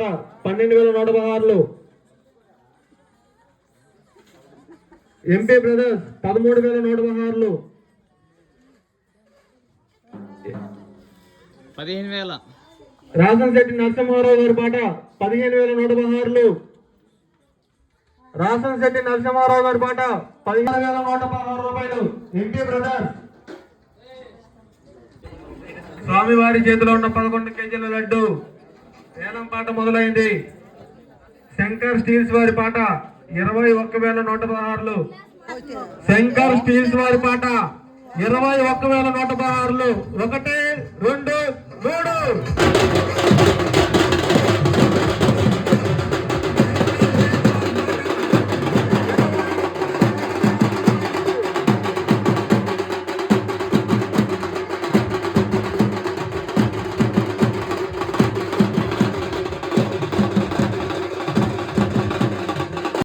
పన్నెండు వేల నూట పదహారులు. ఎంపీ బ్రదర్స్ పదమూడు వేల నూట పదహారులు. పదిహేను వేల. రాసంశెట్టి నరసింహారావు గారి పాట పదిహేను వేల నూట పదహారులు. రాసంశెట్టి నరసింహారావు గారి పాట పదిహేను వేల నూట పదహారు రూపాయలు. ఎంపీ బ్రదర్స్ స్వామివారి చేతిలో ఉన్న పదకొండు కేజీల లడ్డు. వేలం పాట మొదలైంది. శంకర్ స్టీల్స్ వారి పాట ఇరవై ఒక్క వేల నూట పదహారులు. శంకర్ స్టీల్స్ వారి పాట ఇరవై ఒక్క వేల నూట పదహారులు. ఒకటి రెండు మూడు.